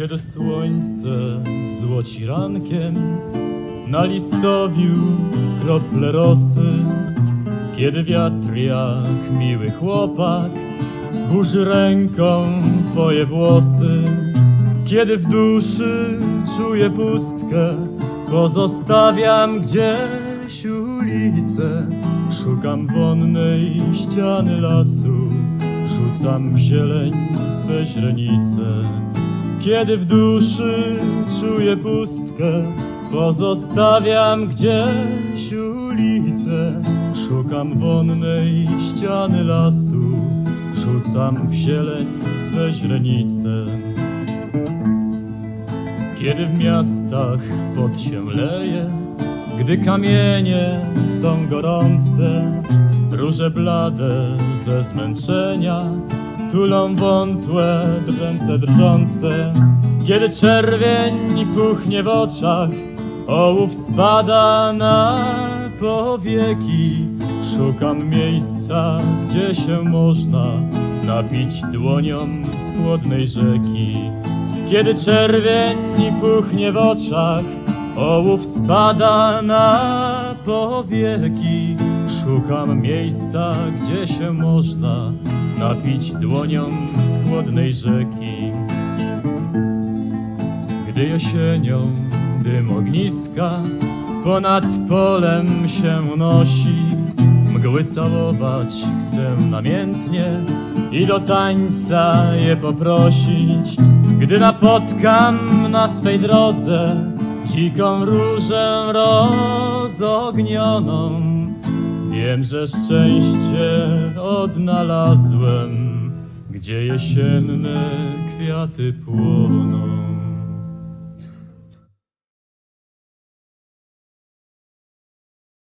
Kiedy słońce złoci rankiem Na listowiu krople rosy. Kiedy wiatr jak miły chłopak Burzy ręką twoje włosy. Kiedy w duszy czuję pustkę Pozostawiam gdzieś ulicę. Szukam wonnej ściany lasu Rzucam w zieleń swe źrenice Kiedy w duszy czuję pustkę Pozostawiam gdzieś ulicę. Szukam wonnej ściany lasu Rzucam w zieleń swe źrenice. Kiedy w miastach pot się leje Gdy kamienie są gorące Róże blade ze zmęczenia Tulą wątłe ręce drżące. Kiedy czerwień puchnie w oczach Ołów spada na powieki. Szukam miejsca, gdzie się można Napić dłonią z chłodnej rzeki. Kiedy czerwień puchnie w oczach Ołów spada na powieki Szukam miejsca, gdzie się można Napić dłonią z chłodnej rzeki. Gdy jesienią dym ogniska Ponad polem się unosi Mgły całować chcę namiętnie I do tańca je poprosić. Gdy napotkam na swej drodze Dziką różę rozognioną Wiem, że szczęście odnalazłem Gdzie jesienne kwiaty płoną